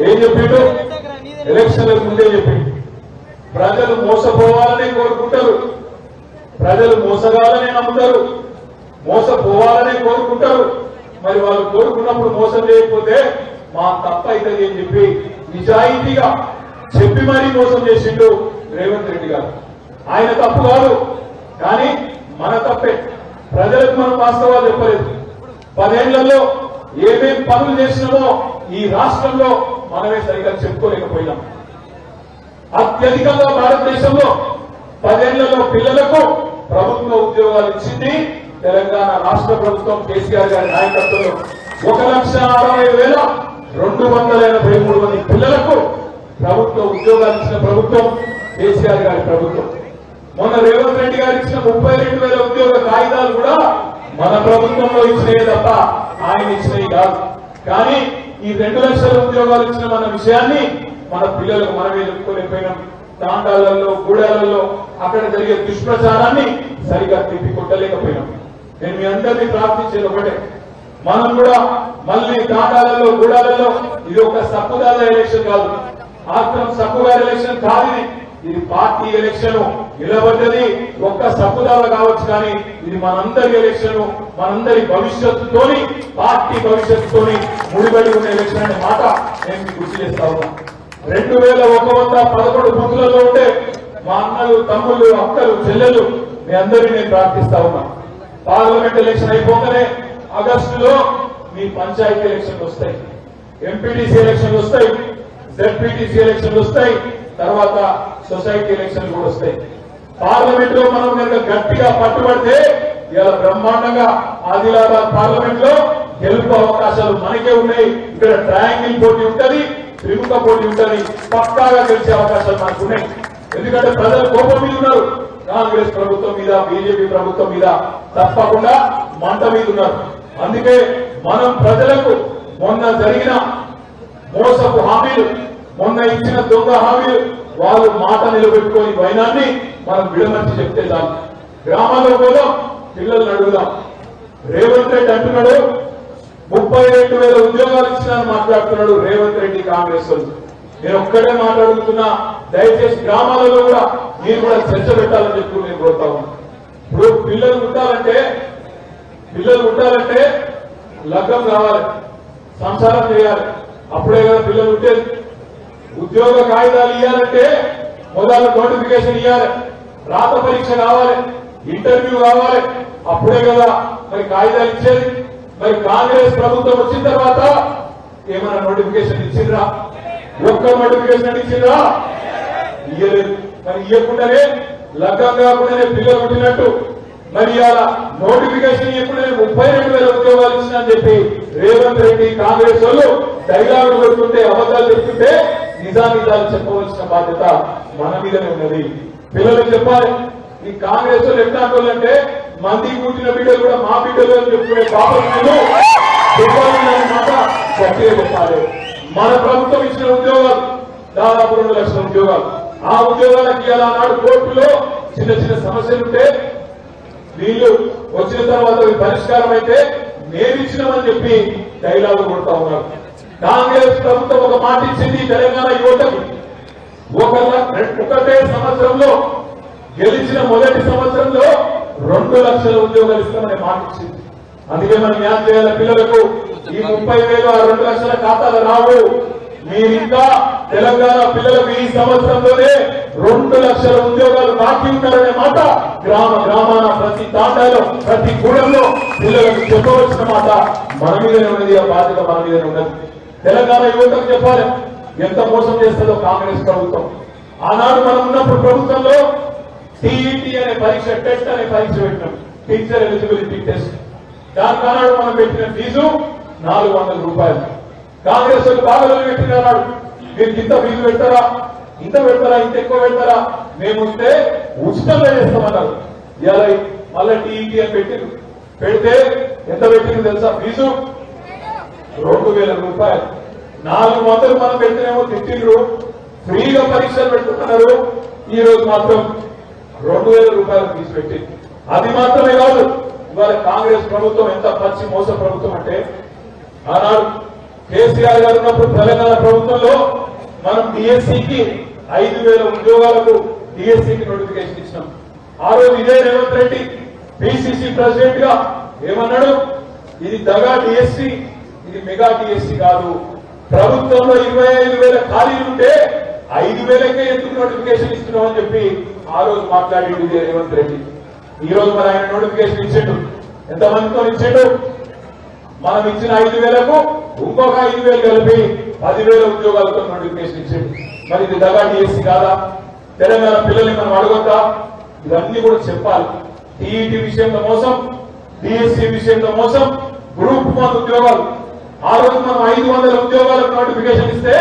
ఏం చెప్పిండు? ఎలక్షన్ల ముందే చెప్పిండు. ప్రజలు మోసపోవాలని కోరుకుంటారు. ప్రజలు మోసగాలని నమ్ముతారు. మోసపోవాలని కోరుకుంటారు. మరి వాళ్ళు కోరుకున్నప్పుడు మోసం చేయకపోతే మా తప్ప అవుతుంది అని చెప్పి నిజాయితీగా చెప్పి మరీ మోసం చేసిండు రేవంత్ రెడ్డి గారు. ఆయన తప్పు కాదు. కానీ మన తప్పే. ప్రజలకు మనం వాస్తవాలు చెప్పలేదు. పదేళ్ళలో ఏమేం పనులు చేసినామో ఈ రాష్ట్రంలో మనమే సరిగ్గా చెప్పుకోలేకపోయినాం. అత్యధికంగా భారతదేశంలో పదేళ్ళలో పిల్లలకు ప్రభుత్వ ఉద్యోగాలు ఇచ్చింది తెలంగాణ రాష్ట్ర ప్రభుత్వం కేసీఆర్ గారి నాయకత్వంలో. ఒక లక్ష అరవై వేల రెండు వందల ఎనభై మూడు మంది పిల్లలకు ప్రభుత్వ ఉద్యోగాలు ఇచ్చిన ప్రభుత్వం కేసీఆర్ గారి ప్రభుత్వం. మొన్న రేవంత్ రెడ్డి గారు ఇచ్చిన ముప్పై రెండు వేల ఉద్యోగ కాగితాలు కూడా మన ప్రభుత్వంలో ఇచ్చినవి తప్ప ఆయన ఇచ్చినవి కాదు. కానీ ఈ రెండు లక్షల ఉద్యోగాలు ఇచ్చిన మన విషయాన్ని మన పిల్లలకు మనమే చెప్పుకోలేకపోయినాం తాండాలలో గూడాలలో అక్కడ జరిగే దుష్ప్రచారాన్ని సరిగా తిప్పి కొట్టలేకపోయినాం. నేను మీ అందరినీ ప్రార్థించేది ఒకటే. మనం కూడా మళ్ళీ తాండాలలో గూడాలలో ఇది ఒక సప్పుదాల ఎలక్షన్ కాదు. ఆత్రం సప్పుగారి ఎలక్షన్ కాదు పార్టీ ఎలక్షన్ నిలబడ్డది ఒక్క సప్పుదాల కావచ్చు కానీ ఇది మనందరి ఎలక్షన్ మనందరి భవిష్యత్తుతోని పార్టీ భవిష్యత్తుతోని ముడిపడి ఉన్న ఎలక్షన్ అనే మాట నేను మీకు గుర్తు చేస్తా ఉన్నా. రెండు వేల ఒక వంద పదకొండు బుద్ధులలో ఉంటే మా అన్నలు తమ్ముళ్ళు అక్కలు చెల్లెలు మీ అందరినీ నేను ప్రార్థిస్తా ఉన్నా. పార్లమెంట్ ఎలక్షన్ అయిపోగానే ఆగస్టులో మీ పంచాయతీ ఎలక్షన్లు వస్తాయి. ఎంపీటీసీ ఎలక్షన్లు వస్తాయి. జెడ్పీటీసీ ఎలక్షన్లు వస్తాయి. తర్వాత సొసైటీ ఎలక్షన్లు కూడా వస్తాయి. పార్లమెంట్లో మనం కనుక గట్టిగా పట్టుబడితే ఇలా బ్రహ్మాండంగా ఆదిలాబాద్ పార్లమెంట్లో గెలుపు అవకాశాలు మనకే ఉన్నాయి. ఇక్కడ ట్రయాంగిల్ పోటీ ఉంటుంది త్రిముఖ పోటీ ఉంటుంది. పక్కాగా గెలిచే అవకాశాలు మనకు ఉన్నాయి. ఎందుకంటే ప్రజలు కోపం మీద ఉన్నారు. కాంగ్రెస్ ప్రభుత్వం మీద బీజేపీ ప్రభుత్వం మీద తప్పకుండా మంట మీద ఉన్నారు. అందుకే మనం ప్రజలకు మొన్న జరిగిన మోసపు హామీలు మొన్న ఇచ్చిన దొంగ హామీలు వాళ్ళు మాట నిలబెట్టుకొని వైనాన్ని మనం విడమర్చి చెప్తే చాలు. గ్రామాల్లో పోదాం పిల్లల్ని అడుగుదాం. రేవంత్ రెడ్డి అంటున్నాడు ముప్పై రెండు వేల ఉద్యోగాలు ఇచ్చినా మాట్లాడుతున్నాడు రేవంత్ రెడ్డి కాంగ్రెస్ వాళ్ళు. నేను ఒక్కడే మాట్లాడుతున్నా దయచేసి గ్రామాలలో కూడా మీరు కూడా చర్చ పెట్టాలని చెప్పి నేను కోరుతా ఇప్పుడు పిల్లలు ఉండాలంటే పిల్లలు ఉండాలంటే లగ్గం కావాలి సంసారం చేయాలి. అప్పుడే కదా పిల్లలు ఉంటే ఉద్యోగ కాగితాలు ఇవ్వాలంటే మొదలు నోటిఫికేషన్ ఇవ్వాలి రాత పరీక్ష కావాలి ఇంటర్వ్యూ కావాలి. అప్పుడే కదా మరి కాగితాలు ఇచ్చేది. మరి కాంగ్రెస్ ప్రభుత్వం వచ్చిన తర్వాత ఏమైనా నోటిఫికేషన్ ఇచ్చిండ్రా? ఒక్క నోటిఫికేషన్ ఇచ్చిండ్రా? ఇయ్యలేదు. మరి ఇవ్వకుండానే లగ్గం కాకుండానే పిల్లలు పుట్టినట్టు. మరి ఇవాళ నోటిఫికేషన్ ఇవ్వకుండానే ముప్పై రెండు వేల ఉద్యోగాలు ఇచ్చిందని చెప్పి రేవంత్ రెడ్డి కాంగ్రెస్ వాళ్ళు డైలాగులు పెడుతుంటే అబద్ధాలు చెప్తుంటే నిజానిజాలు చెప్పవలసిన బాధ్యత మన మీదనే ఉన్నది. పిల్లలకు చెప్పాలి ఈ కాంగ్రెస్ వాళ్ళు ఎట్లాంటి అంటే మంది కూర్చున్న బిడ్డలు కూడా మా బిడ్డలు అని చెప్పుకునే పాపం చెప్పాలి మాట గట్టిగా చెప్పాలి. మన ప్రభుత్వం ఇచ్చిన ఉద్యోగాలు దాదాపు రెండు లక్షల ఉద్యోగాలు. ఆ ఉద్యోగాలకు ఇవాళ నాడు కోర్టులో చిన్న చిన్న సమస్యలుంటే వీళ్ళు వచ్చిన తర్వాత పరిష్కారం అయితే నేను ఇచ్చినామని చెప్పి డైలాగులు కొడతా ఉన్నారు. కాంగ్రెస్ ప్రభుత్వం ఒక మాట ఇచ్చింది తెలంగాణ యువతకు. ఒక ఒకటే సంవత్సరంలో గెలిచిన మొదటి సంవత్సరంలో రెండు లక్షల ఉద్యోగాలు ఇస్తామని మాట ఇచ్చింది. అందుకే మనం యాద్ చేయాలి పిల్లలకు. ఈ ముప్పై వేలు ఆ రెండు లక్షల ఖాతాలు రావు. మీరింకా తెలంగాణ పిల్లలకు ఈ సంవత్సరంలోనే రెండు లక్షల ఉద్యోగాలు బాకీ ఉంటారనే మాట గ్రామ గ్రామాన ప్రతి తాండాలో ప్రతి గూడెంలో పిల్లలకు చెప్పవలసిన మాట మన మీదనే ఉన్నది ఆ బాధ్యత మన మీదనే ఉన్నది. తెలంగాణ యువతకు చెప్పాలి ఎంత మోసం చేస్తుందో కాంగ్రెస్ ప్రభుత్వం. ఆనాడు మనం ఉన్నప్పుడు ప్రభుత్వంలో టీఈటీ అనే పరీక్ష టెస్ట్ అనే పరీక్ష పెట్టినాం. టీచర్ ఎలిజిబిలిటీ టెస్ట్ దాని కానాడు మనం పెట్టిన ఫీజు నాలుగు వందల రూపాయలు. కాంగ్రెస్ వాళ్ళు బాగా పెట్టినాడు మీరు ఇంత ఫీజు పెడతారా? ఇంత పెడతారా? ఇంత ఎక్కువ పెడతారా? మేముంటే ఉచితంగా చేస్తామన్నారు. ఇలా మళ్ళీ టీఈటీ అని పెట్టింది పెడితే ఎంత పెట్టింది తెలుసా? ఫీజు రెండు వేల రూపాయలు. నాలుగు వందలు మనం పెట్టినేమో తిట్టిండ్రు. ఫ్రీగా పరీక్షలు పెట్టుకున్నారు. ఈ రోజు మాత్రం రెండు వేల రూపాయలు ఫీజు అది మాత్రమే కాదు ఇవాళ కాంగ్రెస్ ప్రభుత్వం ఎంత పచ్చి మోస ప్రభుత్వం అంటే ఆనాడు కేసీఆర్ గారు ఉన్నప్పుడు తెలంగాణ ప్రభుత్వంలో మనం డిఎస్సికి ఐదు వేల ఉద్యోగాలకు డిఎస్సికి నోటిఫికేషన్ ఇచ్చినాం. ఆ రోజు ఇదే రేవంత్ రెడ్డి పిసిసి ప్రెసిడెంట్గా ఏమన్నాడు? ఇది దగా డిఎస్సి ఇది మెగా టీఎస్సీ కాదు. ప్రభుత్వంలో ఇరవై ఐదు వేల ఖాళీలు ఉంటే ఐదు వేలకే ఎందుకు నోటిఫికేషన్ ఇస్తున్నాం అని చెప్పి ఆ రోజు మాట్లాడింది రేవంత్ రెడ్డి. ఈ రోజు మరి ఆయన నోటిఫికేషన్ ఇచ్చిండు. ఎంతమందితో ఇచ్చిండు? మనం ఇచ్చిన ఐదు వేలకు ఇంకొక ఐదు వేలు కలిపి పదివేల ఉద్యోగాలతో నోటిఫికేషన్ ఇచ్చిండు. మరి ఇది దగా టీఎస్సీ కాదా? తెలంగాణ పిల్లల్ని మనం అడగొద్దా? ఇవన్నీ కూడా చెప్పాలి. టీఈటీ విషయంలో మోసం డిఎస్సి విషయంలో మోసం గ్రూప్ వన్ ఉద్యోగాలు. ఆ రోజు మనం ఐదు వందల ఉద్యోగాలకు నోటిఫికేషన్ ఇస్తే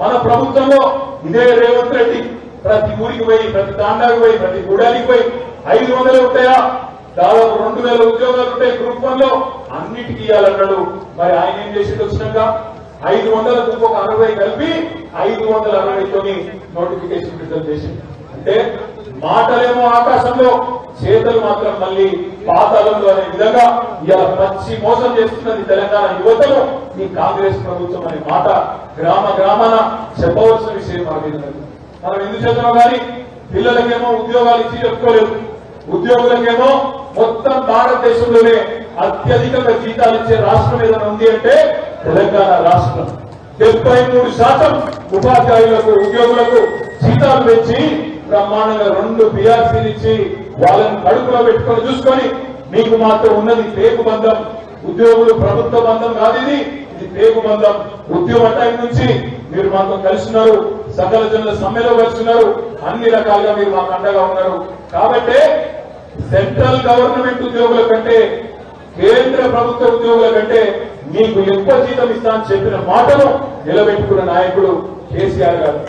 మన ప్రభుత్వంలో ఇదే రేవంత్ రెడ్డి ప్రతి ఊరికి పోయి ప్రతి తాండాకి పోయి ప్రతి గుడానికి పోయి ఐదు వందలు ఉంటాయా? దాదాపు రెండు వేల ఉద్యోగాలు ఉంటాయి గ్రూప్ వన్లో. అన్నిటికీ ఇవ్వాలన్నాడు. మరి ఆయన ఏం చేసిండు వచ్చినాక? ఐదు వందలకు ఇంకొక అరవై కలిపి ఐదు వందల అరవైతోని నోటిఫికేషన్ విడుదల చేసింది అంటే మాటలేమో ఆకాశంలో చేతలు మాత్రం మళ్ళీ పాతాళంలో అనే విధంగా ఇవాళ పచ్చి మోసం చేస్తున్నది తెలంగాణ యువతను ఈ కాంగ్రెస్ ప్రభుత్వం అనే మాట గ్రామ గ్రామాన చెప్పవలసిన విషయం మన మనం ఎందుకు చేద్దాం కానీ పిల్లలకేమో ఉద్యోగాలు ఇచ్చి చెప్పుకోలేదు ఉద్యోగులకేమో మొత్తం భారతదేశంలోనే అత్యధికంగా జీతాలు ఇచ్చే రాష్ట్రం ఏదైనా ఉంది అంటే తెలంగాణ రాష్ట్రం. డెబ్బై మూడు శాతం ఉపాధ్యాయులకు ఉద్యోగులకు జీతాలు పెంచి బ్రహ్మాండంగా రెండు పిఆర్సీలు ఇచ్చి వాళ్ళని కడుపులో పెట్టుకొని చూసుకొని మీకు మాత్రం ఉన్నది పేగు బంధం ఉద్యోగులు ప్రభుత్వ బంధం కాదు ఇది ఇది పేగు బంధం. ఉద్యోగ టైం నుంచి మీరు మాతో కలిసినారు సకల జనుల సమ్మెలో కలిసినారు అన్ని రకాలుగా మీరు మాకు అండగా ఉన్నారు. కాబట్టి సెంట్రల్ గవర్నమెంట్ ఉద్యోగుల కంటే కేంద్ర ప్రభుత్వ ఉద్యోగుల కంటే మీకు ఎక్కువ జీతం ఇస్తా అని చెప్పిన మాటను నిలబెట్టుకున్న నాయకుడు కేసీఆర్ గారు.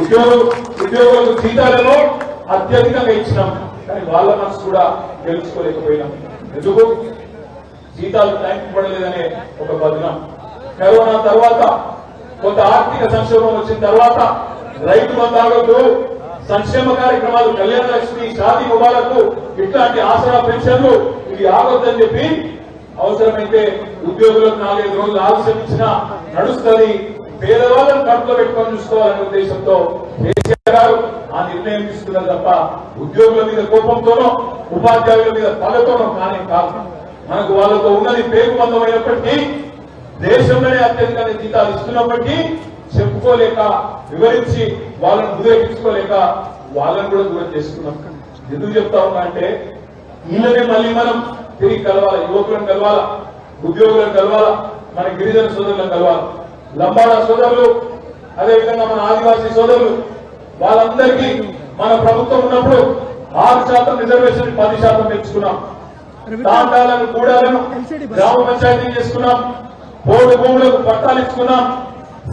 ఉద్యోగులు ఉద్యోగులకు జీతాలలో అత్యధికంగా ఇచ్చినాం. కానీ వాళ్ళ మనసు కూడా తెలుసుకోలేకపోయినాం ఎందుకు? జీతాలు టైంకి పడలేదనే ఒక బదనం. కరోనా తర్వాత కొంత ఆర్థిక సంక్షోభం వచ్చిన తర్వాత రైతు బంధాలకు సంక్షేమ కార్యక్రమాలు కళ్యాణ లక్ష్మి షాదీ ముబారకు ఇట్లాంటి ఆసరా పెన్షన్లు ఇవి ఆగొద్దని చెప్పి అవసరమైతే ఉద్యోగులకు నాలుగైదు రోజులు ఆలస్యం ఇచ్చినా నడుస్తుంది. పేదవాళ్ళను కడుపులో పెట్టుకొని చూసుకోవాలనే ఉద్దేశంతో కేసీఆర్ గారు ఆ నిర్ణయం తీసుకున్నారు తప్ప ఉద్యోగుల మీద కోపంతోనో ఉపాధ్యాయుల మీద పగతోనో కానే కాదు. మనకు వాళ్ళతో ఉన్నది పేరు పేగుబంధమైనప్పటికీ దేశంలోనే అత్యధిక జీతాలు ఇస్తున్నప్పటికీ చెప్పుకోలేక వివరించి వాళ్ళని ఉద్రేకించుకోలేక వాళ్ళని కూడా దూరం చేసుకున్నాం. ఎందుకు చెప్తా ఉన్నా అంటే వీళ్ళనే మళ్ళీ మనం తిరిగి కలవాలా యువకులను కలవాలా ఉద్యోగులను కలవాలా మన గిరిజన సోదరులను కలవాలా? లంబాడా సోదరులు అదేవిధంగా మన ఆదివాసీ సోదరులు వాళ్ళందరికీ మన ప్రభుత్వం ఉన్నప్పుడు ఆరు శాతం రిజర్వేషన్ పది శాతం పెంచుకున్నాం తాండాలను గూడాలను గ్రామ పంచాయతీ చేసుకున్నాం. పోడు భూములకు పట్టాలు ఇచ్చుకున్నాం.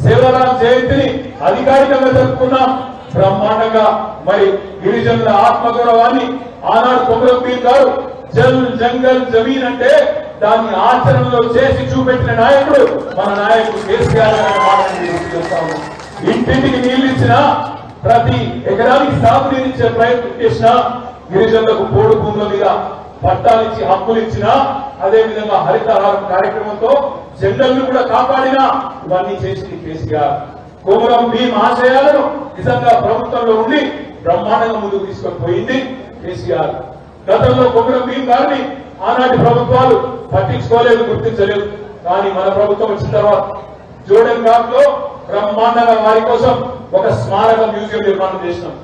సేవరాం జయంతిని అధికారికంగా జరుపుకున్నాం. బ్రహ్మాండంగా మరి గిరిజనుల ఆత్మగౌరవాన్ని ఆనాడు కొమరపీర్ గారు జల్ జంగల్ జమీన్ అంటే దాన్ని ఆచరణలో చేసి చూపెట్టిన నాయకుడు మన నాయకుడు కేసీఆర్ గారి ఇంటింటికి నీళ్ళు ఇచ్చిన ప్రతి ఎకరానికి సాగు నీరు ఇచ్చే ప్రయత్నం చేసిన గిరిజనులకు పోడు భూముల మీద పట్టాలు ఇచ్చి హక్కులు ఇచ్చిన అదే విధంగా హరితహారం కార్యక్రమంతో జంగల్ని కూడా కాపాడిన ఇవన్నీ చేసింది కేసీఆర్. కోమరం భీమ్ ఆశయాలను నిజంగా ప్రభుత్వంలో ఉండి బ్రహ్మాండంగా ముందుకు తీసుకొని కేసీఆర్. గతంలో కొమరం భీమ్ గారిని ఆనాటి ప్రభుత్వాలు పట్టించుకోలేదు గుర్తించలేదు. కానీ మన ప్రభుత్వం వచ్చిన తర్వాత జోడెన్ ఘాట్లో బ్రహ్మాండంగా వారి కోసం ఒక స్మారక మ్యూజియం నిర్మాణం చేసినాం.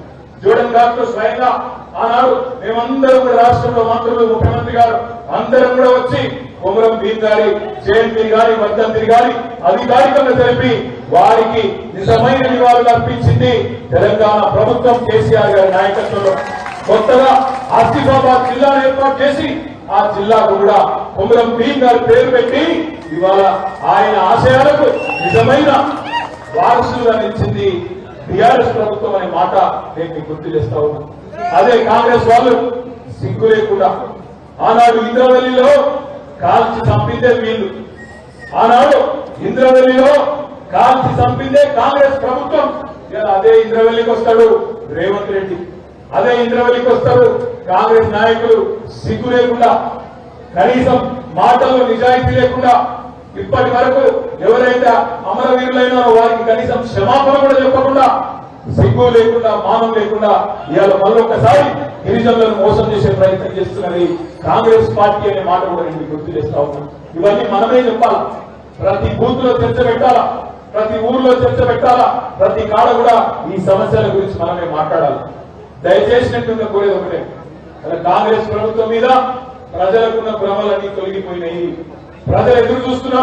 జోడన్ ఘాట్ స్వయంగా ఆనాడు మేమందరం కూడా రాష్ట్రంలో మంత్రులు ముఖ్యమంత్రి గారు అందరం కూడా వచ్చి కుమరం భీమ్ గారి జయంతి గారి వర్ధంతి గారి అధికారికంగా తెలిపి వారికి నిజమైన నివాళులు అర్పించింది తెలంగాణ ప్రభుత్వం కేసీఆర్ గారి నాయకత్వంలో. కొత్తగా ఆసిఫాబాద్ జిల్లాను ఏర్పాటు చేసి ఆ జిల్లాకు కూడా కుమరం భీమ్ గారి పేరు పెట్టి ఇవాళ ఆయన ఆశయాలకు నిజమైన వారసులుగా నిలిచింది టిఆర్ఎస్ ప్రభుత్వం అనే మాట నేను మీకు గుర్తు చేస్తా ఉన్నా. అదే కాంగ్రెస్ వాళ్ళు సిగ్గు లేకుండా ఆనాడు ఇంద్రవల్లిలో కాల్చి చంపిందే వీళ్ళు. ఆనాడు ఇంద్రవల్లిలో కాల్చి చంపిందే కాంగ్రెస్ ప్రభుత్వం. అదే ఇంద్రవల్లికి వస్తాడు రేవంత్ రెడ్డి. అదే ఇంద్రవల్లికి వస్తారు కాంగ్రెస్ నాయకులు సిగ్గు లేకుండా కనీసం మాటల్లో నిజాయితీ లేకుండా ఇప్పటి వరకు ఎవరైతే అమరవీరులైనా వారికి కనీసం క్షమాపణ కూడా చెప్పకుండా సిగ్గు లేకుండా మానం లేకుండా ఇవాళ మరొకసారి గిరిజనులను మోసం చేసే ప్రయత్నం చేస్తున్నది కాంగ్రెస్ పార్టీ అనే మాట కూడా నేను గుర్తు చేస్తా ఉన్నాను ఇవన్నీ మనమే చెప్పాలి? ప్రతి బూత్లో చర్చ పెట్టాలా? ప్రతి ఊర్లో చర్చ పెట్టాలా? ప్రతి కాడ కూడా ఈ సమస్యల గురించి మనమే మాట్లాడాలి. దయచేసి నేను కోరేది ఒకటే. కాంగ్రెస్ ప్రభుత్వం మీద ప్రజలకున్న భ్రమలన్నీ తొలగిపోయినాయి. ప్రజలు ఎదురు చూస్తున్నారు.